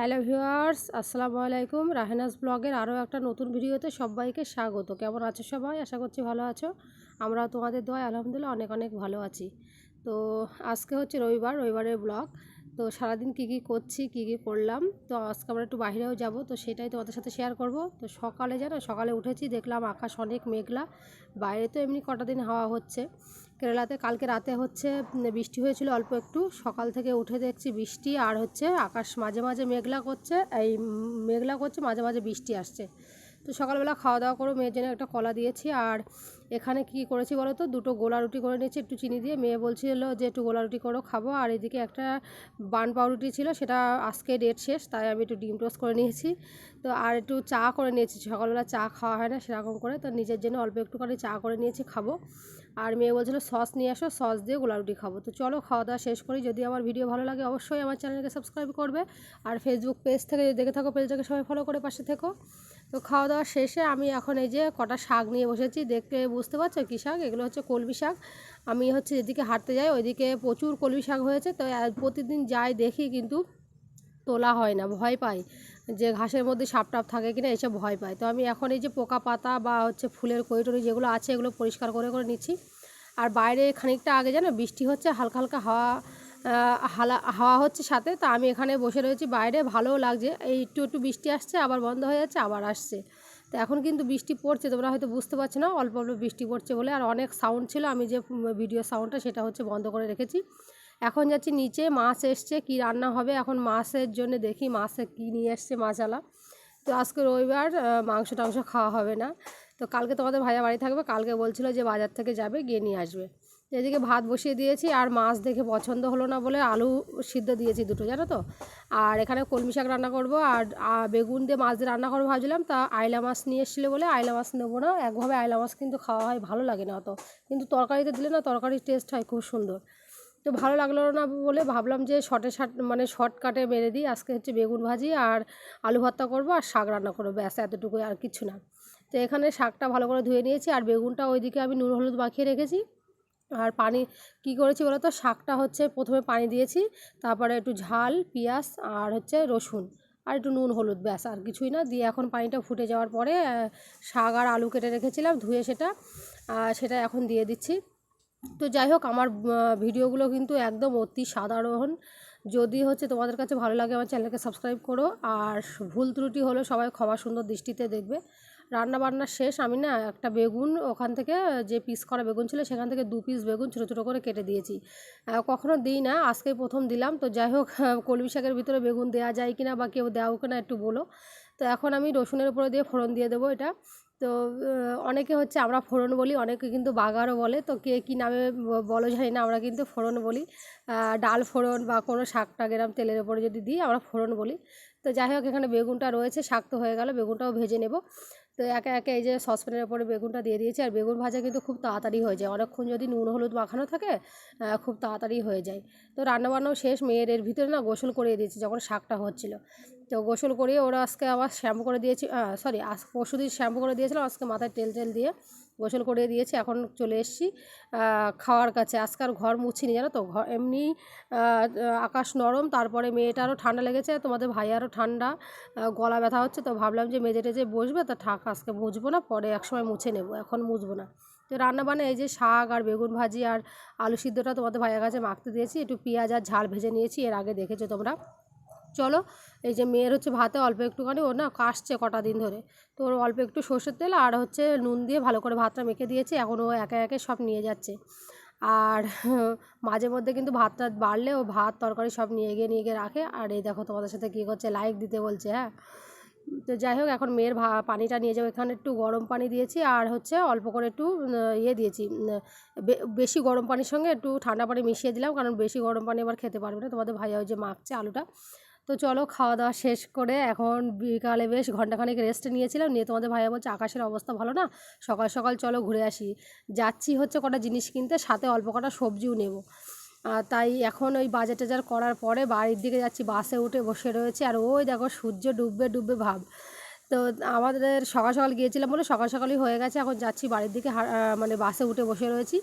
Hello viewers, আসসালামু আলাইকুম। রাহেনাস ব্লগের আরও একটা নতুন ভিডিওতে সবাইকে স্বাগত। কেমন আছো সবাই? আশা করছি ভালো আছো। আমরা তোমাদের দোয়ায় আলহামদুলিল্লাহ অনেক অনেক ভালো আছি। তো আজকে হচ্ছে রবিবার, রবিবারের ব্লগ। তো সারাদিন কী কী করছি, কী কী করলাম, তো আজকে আমরা একটু বাইরেও যাব, তো সেটাই তোমাদের সাথে শেয়ার করব। তো সকালে জানো সকালে উঠেছি, দেখলাম আকাশ অনেক মেঘলা, বাইরে তো এমনি কটা দিন হাওয়া হচ্ছে। কেরালাতে কালকে রাতে হচ্ছে বৃষ্টি হয়েছিল অল্প একটু। সকাল থেকে উঠে দেখছি বৃষ্টি আর হচ্ছে আকাশ মাঝে মাঝে মেঘলা করছে, এই মেঘলা করছে, মাঝে মাঝে বৃষ্টি আসছে। তো সকালবেলা খাওয়া দাওয়া করে মেয়ের জন্য একটা কলা দিয়েছি আর এখানে কি করেছি বলো তো, দুটো গোলা রুটি করে নিয়েছি, একটু চিনি দিয়ে। মেয়ে বলছিল যে একটু গোলা রুটি করো, খাব। আর এদিকে একটা বান পাউরুটি ছিল, সেটা আজকে ডেট শেষ, তাই আমি একটু ডিম টোস্ট করে নিয়েছি। তো আর একটু চা করে নিয়েছি, সকালবেলা চা খাওয়া হয় না সেরকম করে। তো নিজের জন্য অল্প একটুখানি চা করে নিয়েছি, খাব। আর মেয়ে বলছিল, সস নিয়ে আসো, সস দিয়ে গোলা রুটি খাব। তো চলো খাওয়া দাওয়া শেষ করি। যদি আমার ভিডিও ভালো লাগে, অবশ্যই আমার চ্যানেলকে সাবস্ক্রাইব করবে। আর ফেসবুক পেজ থেকে যদি দেখে থাকো পেজটাকে সবাই ফলো করে পাশে থেকো। তো খাওয়া দাওয়া শেষে আমি এখন এই যে কটা শাক নিয়ে বসেছি, দেখতে বুঝতে পারছ কী শাক? এগুলো হচ্ছে কলমি শাক। আমি হচ্ছে যেদিকে হাঁটতে যাই, ওইদিকে প্রচুর কলমি শাক হয়েছে। তো প্রতিদিন যাই দেখি কিন্তু তোলা হয় না, ভয় পাই। যে ঘাসের মধ্যে সাপ টাপ থাকে কিনা এসব ভয় পাই তো আমি এখন এই যে পোকা পাতা বা হচ্ছে ফুলের কৈটরি যেগুলো আছে এগুলো পরিষ্কার করে করে নিচ্ছি। আর বাইরে খানিকটা আগে যেন বৃষ্টি হচ্ছে, হালকা হালকা হাওয়া হালা, হাওয়া হচ্ছে সাথে। তা আমি এখানে বসে রয়েছি, বাইরে ভালোও লাগছে। এই একটু একটু বৃষ্টি আসছে, আবার বন্ধ হয়ে যাচ্ছে, আবার আসছে। তো এখন কিন্তু বৃষ্টি পড়ছে, তোমরা হয়তো বুঝতে পারছ না, অল্প অল্প বৃষ্টি পড়ছে বলে। আর অনেক সাউন্ড ছিল, আমি যে ভিডিও সাউন্ডটা সেটা হচ্ছে বন্ধ করে রেখেছি। এখন যাচ্ছি নিচে, মাছ এসছে, কি রান্না হবে? এখন মাছের জন্য দেখি মাছে কি নিয়ে এসছে মাছালা তো আজকে রবিবার মাংস টাংস খাওয়া হবে না। তো কালকে তোমাদের ভাইয়া বাড়ি থাকবে, কালকে বলছিল যে বাজার থেকে যাবে, গিয়ে নিয়ে আসবে। এদিকে ভাত বসিয়ে দিয়েছি, আর মাছ দেখে পছন্দ হলো না বলে আলু সিদ্ধ দিয়েছি দুটো, জানো তো? আর এখানে কলমি শাক রান্না করব, আর বেগুন দিয়ে মাছ দিয়ে রান্না করব ভাবছিলাম, তা আইলা মাছ নিয়ে এসেছিল বলে আইলা মাছ নেব না। একভাবে আইলা মাছ কিন্তু খাওয়া হয়, ভালো লাগে না অত। কিন্তু তরকারিতে দিলে না তরকারির টেস্ট হয় খুব সুন্দর। তো ভালো লাগল না বলে ভাবলাম যে শর্টে শার্ট মানে শর্টকাটে মেরে দিই। আজকে হচ্ছে বেগুন ভাজি আর আলু ভর্তা করব আর শাক রান্না করব। ব্যাস, এতটুকুই আর কিছু না। তো এখানে শাকটা ভালো করে ধুয়ে নিয়েছি আর বেগুনটা ওইদিকে আমি নুন হলুদ মাখিয়ে রেখেছি। আর পানি, কি করেছি বলো তো শাকটা হচ্ছে প্রথমে পানি দিয়েছি, তারপরে একটু ঝাল, পেঁয়াজ আর হচ্ছে রসুন আর একটু নুন হলুদ, ব্যাস, আর কিছুই না। দিয়ে এখন পানিটা ফুটে যাওয়ার পরে শাক আর আলু কেটে রেখেছিলাম ধুয়ে সেটা সেটা এখন দিয়ে দিচ্ছি। তো যাই হোক, আমার ভিডিওগুলো কিন্তু একদম অতি সাধারণ। যদি হচ্ছে তোমাদের কাছে ভালো লাগে, আমার চ্যানেলকে সাবস্ক্রাইব করো। আর ভুল ত্রুটি হলে সবাই ক্ষমা সুন্দর দৃষ্টিতে দেখবে। রান্না বান্না শেষ, আমি না একটা বেগুন, ওখান থেকে যে পিস করা বেগুন ছিল, সেখান থেকে দু পিস বেগুন ছোটো ছোটো করে কেটে দিয়েছি। কখনো দিই না আজকে প্রথম দিলাম। তো যাই হোক কলমি শাকের ভিতরে বেগুন দেওয়া যায় কিনা বা কেউ দেওয়া কিনা একটু বলো। তো এখন আমি রসুনের উপরে দিয়ে ফোড়ন দিয়ে দেবো এটা। তো অনেকে হচ্ছে আমরা ফোড়ন বলি, অনেকে কিন্তু বাগারও বলে। তো কে কী নামে বলো জানি না, আমরা কিন্তু ফোড়ন বলি। ডাল ফোড়ন বা কোনো শাক টাক এরম তেলের ওপরে যদি দিই, আমরা ফোড়ন বলি। তো যাই হোক, এখানে বেগুনটা রয়েছে, শাক তো হয়ে গেল, বেগুনটাও ভেজে নেব। তো একে একে এই যে সসপ্যানের ওপরে বেগুনটা দিয়ে দিয়েছি, আর বেগুন ভাজা কিন্তু খুব তাড়াতাড়ি হয়ে যায়। অনেকক্ষণ যদি নুন, হলুদ মাখানো থাকে খুব তাড়াতাড়ি হয়ে যায়। তো রান্নাবান্নাও শেষ, মেয়ের এর ভিতরে না গোসল করিয়ে দিয়েছি, যখন শাকটা হচ্ছিল। তো গোসল করিয়ে ওরা আজকে আবার শ্যাম্পু করে দিয়েছি সরি আজ পরশু দিন শ্যাম্পু করে দিয়েছিলাম আজকে মাথায় তেল তেল দিয়ে গোসল করিয়ে দিয়েছি, এখন চলে এসেছি খাওয়ার কাছে। আজকে আর ঘর মুছিনি, জানো তো? ঘর এমনি আকাশ নরম, তারপরে মেয়েটারও ঠান্ডা লেগেছে, তোমাদের ভাইয়ারও ঠান্ডা গলা ব্যথা হচ্ছে, তো ভাবলাম যে মেজে টেজে বসবে, তা ঠাক আজকে মুছবো না, পরে একসময় মুছে নেব, এখন মুছবো না। তো রান্না বান্না, এই যে শাক আর বেগুন ভাজি আর আলু সিদ্ধটা তোমাদের ভাইয়ের কাছে মাখতে দিয়েছি, একটু পেঁয়াজ আর ঝাল ভেজে নিয়েছি, এর আগে দেখেছ তোমরা। চলো, এই যে মেয়ের হচ্ছে ভাতে অল্প একটুখানি ও না কাশছে কটা দিন ধরে। তো ওর অল্প একটু সর্ষের তেল আর হচ্ছে নুন দিয়ে ভালো করে ভাতটা মেখে দিয়েছি, এখন ও একে একে সব নিয়ে যাচ্ছে। আর মাঝে মধ্যে কিন্তু ভাত টাত বাড়লে ও ভাত, তরকারি সব নিয়ে গিয়ে নিয়ে গিয়ে রাখে। আর এই দেখো তোমাদের সাথে কী করছে লাইক দিতে বলছে হ্যাঁ? তো যাই হোক, এখন মেয়ের ভা, পানিটা নিয়ে যাব। এখানে একটু গরম পানি দিয়েছি আর হচ্ছে অল্প করে একটু ইয়ে দিয়েছি বেশি গরম পানির সঙ্গে একটু ঠান্ডা পানি মিশিয়ে দিলাম, কারণ বেশি গরম পানি আবার খেতে পারবে না। তোমাদের ভাইয়া ওই যে মাখছে আলুটা। তো চলো খাওয়া দাওয়া শেষ করে এখন বিকালে বেশ ঘন্টাখানেক রেস্ট নিয়েছিলাম। নিয়ে তোমাদের ভাইয়া বলছে, আকাশের অবস্থা ভালো না? সকাল সকাল চলো ঘুরে আসি। যাচ্ছি হচ্ছে কটা জিনিস কিনতে, সাথে অল্প কটা সবজিও নেব। আর তাই এখন ওই বাজার টাজার করার পরে বাড়ির দিকে যাচ্ছি, বাসে উঠে বসে রয়েছে। আর ওই দেখো সূর্য ডুববে ডুববে ভাব। তো আমাদের সকাল সকাল গিয়েছিলাম বলে সকাল সকালই হয়ে গেছে, এখন যাচ্ছি বাড়ির দিকে মানে বাসে উঠে বসে রয়েছি।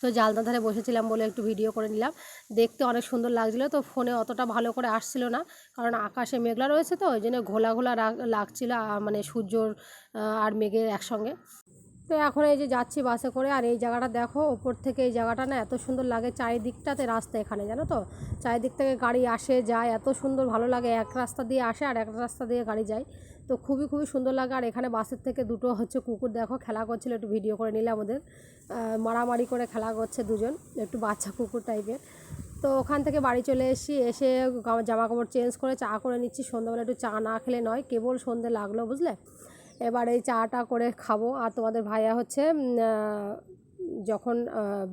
তো জালনা ধারে বসেছিলাম বলে একটু ভিডিও করে নিলাম। দেখতে অনেক সুন্দর লাগছিল, তো ফোনে অতটা ভালো করে আসছিল না। কারণ আকাশে মেঘলা রয়েছে তো, ওই জন্য ঘোলা ঘোলা লাগছিল মানে সূর্যর আর মেঘের একসঙ্গে। তো এখন এই যে যাচ্ছি বাসে করে, আর এই জায়গাটা দেখো, ওপর থেকে এই জায়গাটা না এত সুন্দর লাগে চারিদিকটাতে রাস্তা এখানে, জানো তো? চারিদিক থেকে গাড়ি আসে, যায়, এত সুন্দর ভালো লাগে, এক রাস্তা দিয়ে আসে আর এক রাস্তা দিয়ে গাড়ি যায়। তো খুবই খুবই সুন্দর লাগে। আর এখানে বাসের থেকে দুটো হচ্ছে কুকুর, দেখো, খেলা করছিল, একটু ভিডিও করে নিলাম ওদের মারামারি করে খেলা করছে দুজন, একটু বাচ্চা কুকুর টাইপের তো ওখান থেকে বাড়ি চলে এসেছি, এসে জামা কাপড় চেঞ্জ করে চা করে নিচ্ছি। সন্ধ্যাবেলা একটু চা না খেলে নয়, কেবল সন্ধে লাগল, বুঝলে? এবার এই চাটা করে খাব। আর তোমাদের ভাইয়া হচ্ছে যখন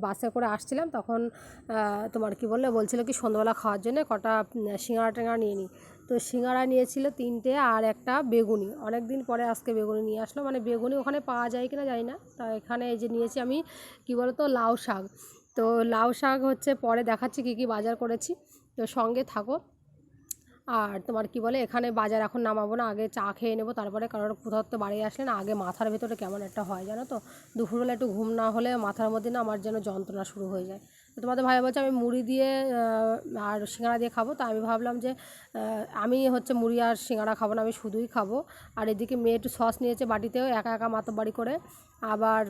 বাসে করে আসছিলাম, তখন তোমার কি বললে? বলছিল কি সন্ধ্যাবেলা খাওয়ার জন্য কটা সিঙ্গাড়া টেঙ্গাড়া নিয়ে নিই তো সিঙ্গাড়া নিয়েছিল তিনটে আর একটা বেগুনি। অনেক দিন পরে আজকে বেগুনি নিয়ে আসলো। মানে বেগুনি ওখানে পাওয়া যায় কিনা জানি না। তা এখানে এই যে নিয়েছি আমি, কি বলতো, লাউ শাক। তো লাউ শাক হচ্ছে পরে দেখাচ্ছি কী কী বাজার করেছি। তো সঙ্গে থাকো। আর তোমার কি বলে, এখানে বাজার এখন নামাবো না, আগে চা খেয়ে নেব, তারপরে কারোর কোথাও তো বাড়ি আসলে না, আগে মাথার ভেতরে কেমন একটা হয় জানো তো? দুপুরবেলা একটু ঘুম না হলে মাথার মধ্যে না আমার যেন যন্ত্রণা শুরু হয়ে যায়। তোমাদের ভাই বলছে আমি মুড়ি দিয়ে আর সিঙ্গাড়া দিয়ে খাব। তো আমি ভাবলাম যে আমি হচ্ছে মুড়ি আর সিঙ্গাড়া খাব না, আমি শুধুই খাব। আর এদিকে মেয়ে একটু সস নিয়েছে বাটিতেও, একা একা মাতবাড়ি করে। আবার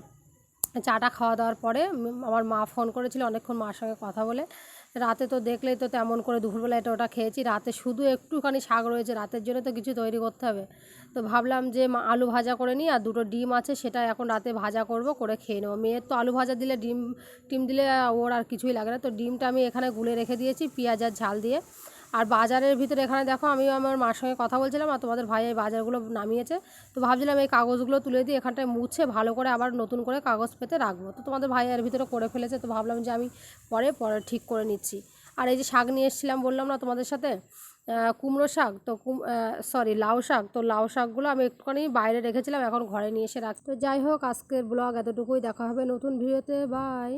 চাটা খাওয়া দাওয়ার পরে আমার মা ফোন করেছিল, অনেকক্ষণ মার সঙ্গে কথা বলে। রাতে তো দেখলেই তো তেমন করে দুপুরবেলা এটা ওটা খেয়েছি। রাতে শুধু একটুখানি শাক রয়েছে, রাতের জন্য তো কিছু তৈরি করতে হবে। তো ভাবলাম যে আলু ভাজা করে নিই আর দুটো ডিম আছে, সেটা এখন রাতে ভাজা করব, করে খেয়ে নেব। মেয়ের তো আলু ভাজা দিলে ডিম, টিম দিলে ওর আর কিছুই লাগে না। তো ডিমটা আমি এখানে গুলে রেখে দিয়েছি, পেঁয়াজ আর ঝাল দিয়ে। আর বাজারের ভিতরে এখানে দেখো আমি আমার মার সঙ্গে কথা বলছিলাম আর তোমাদের ভাই এই বাজারগুলো নামিয়েছে। তো ভাবছিলাম এই কাগজগুলো তুলে দিয়ে এখানটায় মুছে ভালো করে আবার নতুন করে কাগজ পেতে রাখব। তো তোমাদের ভাই এর ভিতরে করে ফেলেছে, তো ভাবলাম যে আমি পরে পরে ঠিক করে নিচ্ছি। আর এই যে শাক নিয়ে এসেছিলাম বললাম না তোমাদের সাথে কুমড়ো শাক, তো কুম সরি লাউ শাক। তো লাউ শাকগুলো আমি একটুখানি বাইরে রেখেছিলাম, এখন ঘরে নিয়ে এসে রাখ তো যাই হোক, আজকের ব্লগ এতটুকুই। দেখা হবে নতুন ভিডিওতে। বাই